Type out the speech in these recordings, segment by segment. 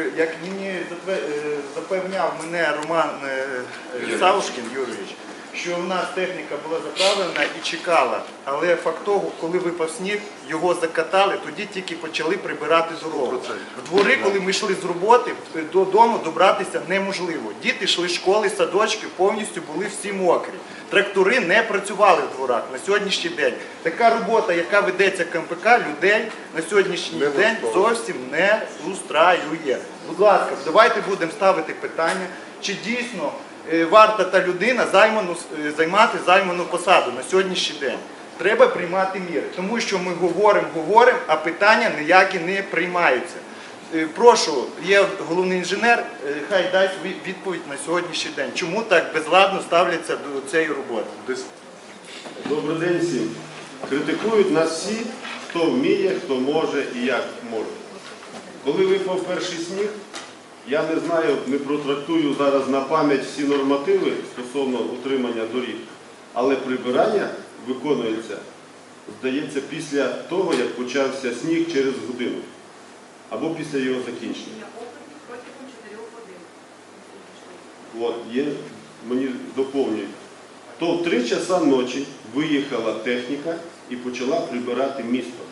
Як мені е, запевняв мене Роман Савушкін е, Саушкін Юрійович, що у нас техніка була заправлена і чекала. Але факт того, коли випав сніг, його закатали, тоді тільки почали прибирати дорогу. В двори, коли ми йшли з роботи, додому добратися неможливо. Діти йшли з школи, садочки, повністю були всі мокрі. Трактори не працювали в дворах на сьогоднішній день. Така робота, яка ведеться КМПК, людей на сьогоднішній день зовсім не устраює. Будь ласка, давайте будемо ставити питання, чи дійсно варта та людина займану, е, займати займану посаду на сьогоднішній день. Треба приймати міри, тому що ми говоримо, говоримо, а питання ніякі не приймаються. Е, Прошу, є головний інженер, е, хай дасть відповідь на сьогоднішній день. Чому так безладно ставляться до цієї роботи? Добрий день всім. Критикують нас всі, хто вміє, хто може і як може. Коли випав перший сніг, я не знаю, не протрактую зараз на пам'ять всі нормативи стосовно утримання доріг, але прибирання виконується, здається, після того, як почався сніг через годину або після його закінчення. протягом 4 годин. От, є, мені доповнюють. То в 3 часа ночі виїхала техніка і почала прибирати місто.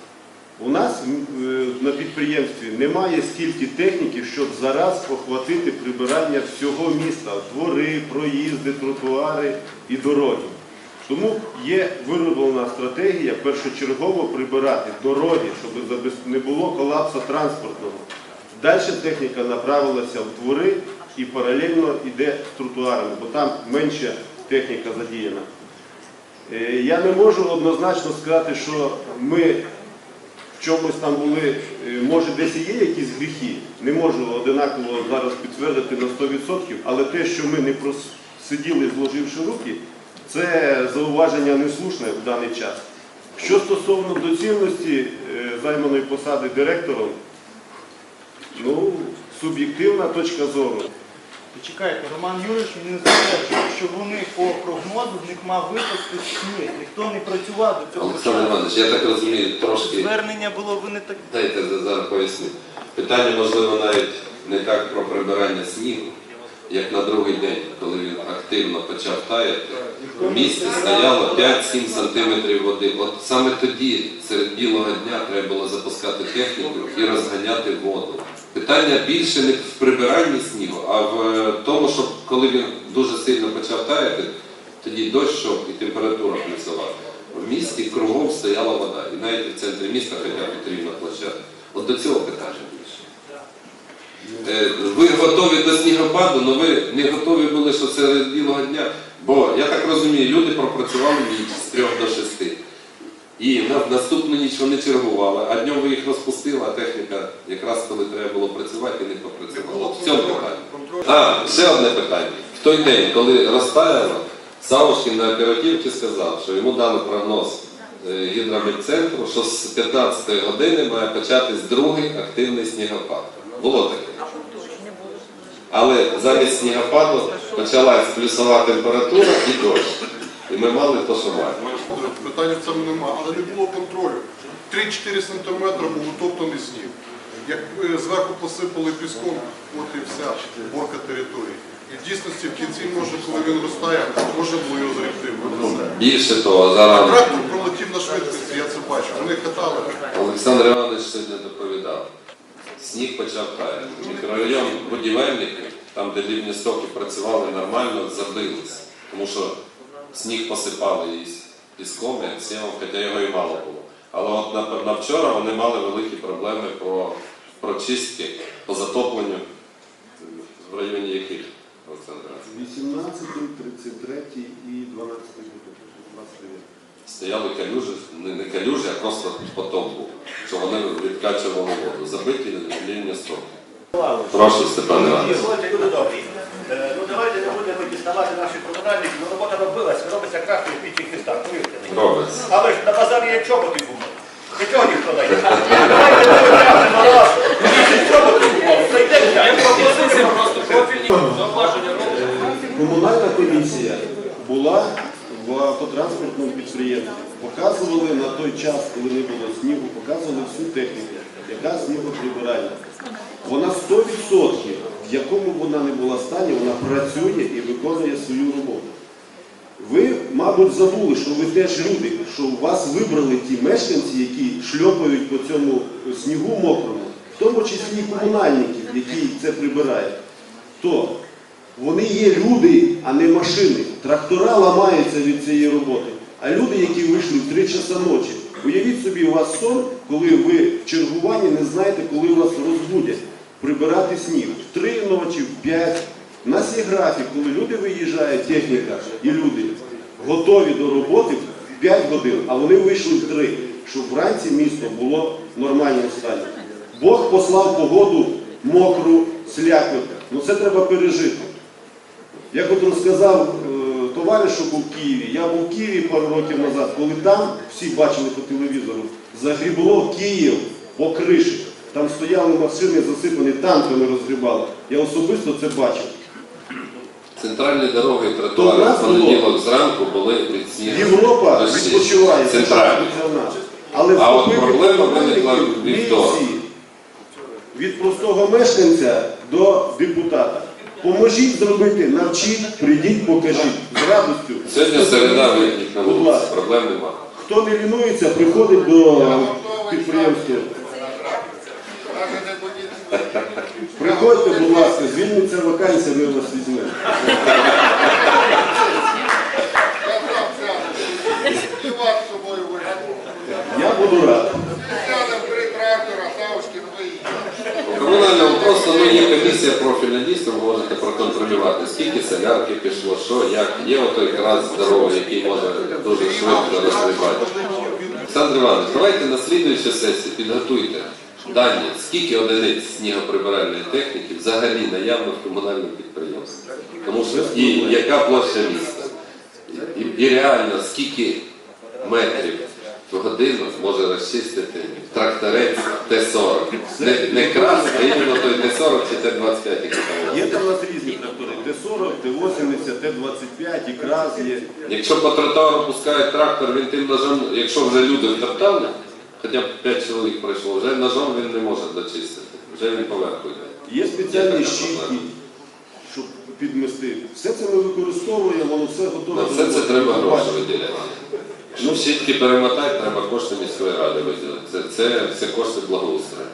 У нас е, на підприємстві немає стільки техніки, щоб зараз охватити прибирання всього міста, двори, проїзди, тротуари і дороги. Тому є вироблена стратегія першочергово прибирати дороги, щоб не було колапсу транспортного. Далі техніка направилася в двори і паралельно йде з тротуарами, бо там менша техніка задіяна. Е, Я не можу однозначно сказати, що ми чомусь там були, е, може десь є якісь гріхи, не можу одинаково зараз підтвердити на 100%, але те, що ми не просиділи, зложивши руки, це зауваження неслушне в даний час. Що стосовно доцільності е, займаної посади директором, ну, суб'єктивна точка зору. Почекайте, Роман Юрійович мені стверджує, що вони по прогнозу в них мав випасти сніг. Ніхто не працював до цього Олександр часу. Іванович, я так розумію, трошки Звернення було ви не так. дайте зараз поясню. Питання можливо навіть не так про прибирання снігу, як на другий день, коли він активно почав таяти. В місті стояло 5-7 сантиметрів води. От саме тоді, серед білого дня, треба було запускати техніку і розганяти воду. Питання більше не в прибиранні снігу, а в е, тому, що коли він дуже сильно почав таяти, тоді дощ йшов і температура плюсова. В місті кругом стояла вода. І навіть в центрі міста, хоча потрібна площадка. От до цього питання більше. Е, Ви готові до снігопаду, але ви не готові були, що серед білого дня. Бо я так розумію, люди пропрацювали ніч з трьох до шести. І на наступну ніч вони чергували, а днем ви їх розпустили, а техніка якраз коли треба було працювати, не попрацювала. В цьому питанні. А, ще одне питання. В той день, коли розтаяло, Савушкін на оперативці сказав, що йому дали прогноз е, гідромедцентру, що з 15-ї години має початись другий активний снігопад. Було таке. Але замість снігопаду почалась плюсова температура і дощ. І ми мали що. Питання в цьому немає, але не було контролю. 3-4 см був утоптаний сніг. Як е, зверху посипали піском, от і вся борка території. І в дійсності в кінці може, коли він розтає, можна було його зребти. Більше того, зараз Трактор пролетів на швидкості, я це бачу. Вони катали. Олександр Іванович сьогодні доповідав. Сніг почав таяти. Мікрорайон будівельників, там, де лівні стоки працювали нормально, забились. Тому що сніг посипали із піском, як сімом, хоча його і мало було. Але от на, на вчора вони мали великі проблеми по прочистки, по затопленню в районі яких, Олександр 18, 33 і 12 29. Стояли калюжі, не, не калюжі, а просто поток був, що вони відкачували воду. Забиті лінні стоки. Прошу, Степан Іванович. Ну давайте не будемо діставати наші комунальники, робилась, робиться краще в інших містах, повірте мені. Робиться. Але ж на базарі є чоботи купили. Для чого ніхто дає? Не витягнемо чоботів. Комунальна комісія була в автотранспортному підприємстві. Показували на той час, коли не було снігу, показували всю техніку, яка снігоприбиральна. Вона 100% 100%, в якому б вона не була стані, вона працює і виконує свою роботу. Ви, мабуть, забули, що ви теж люди, що вас вибрали ті мешканці, які шльопають по цьому снігу мокрому, в тому числі комунальників, які це прибирають. То вони є люди, а не машини. Трактора ламаються від цієї роботи. А люди, які вийшли в 3 часа ночі, уявіть собі, у вас сон, коли ви в чергуванні не знаєте, коли вас розбудять прибирати сніг. В 3 ночі, в 5. У нас є графік, коли люди виїжджають, техніка і люди готові до роботи в 5 годин, а вони вийшли в 3, щоб вранці місто було в нормальному стані. Бог послав погоду мокру, слякоть. Ну це треба пережити. Як от розказав е, товариш, що був в Києві, я був в Києві пару років назад, коли там, всі бачили по телевізору, загрібло Київ по криші. Там стояли машини, засипані танками розгрібали. Я особисто це бачив. Центральні дороги і тротуари в понеділок зранку були від снігу. Європа відпочиває, Центральні. Але А от проблема виникла вівторок. всі. Від простого мешканця до депутата. Поможіть зробити, навчіть, прийдіть, покажіть. З радістю. Сьогодні середа виїхніть на Будь ласка. проблем нема. Хто не лінується, приходить до підприємства. Приходьте, будь ласка, звільниться вакансія, ми вас візьмемо. Я буду радий. Сядемо три трактора, Савушкін виїхав. У комунальному просто ну, є комісія профільна дійсно, ви можете проконтролювати, скільки солярки пішло, що, як. Є отой крас здоровий, який може дуже швидко розгрібати. Олександр Іванович, давайте на слідуючу сесію підготуйте дані, скільки одиниць снігоприбиральної техніки взагалі наявно в комунальному підприємстві. Тому що і яка площа міста, і, і реально скільки метрів в годину може розчистити тракторець Т-40. Не, не крас, а іменно той Т-40 чи Т-25, який там. Є там у нас різні трактори. Т-40, Т-80, Т-25, і крас є. Якщо по тротуару пускають трактор, він тим ножом, якщо вже люди втоптали, хоча б 5 чоловік пройшло, вже ножом він не може дочистити, вже він поверху йде. Є спеціальні щітки, щоб підмести. Все це ми використовуємо, але все готове. На все це треба гроші виділяти. Щоб щітки перемотати, треба кошти міської ради виділити. Це, кошти благоустрою.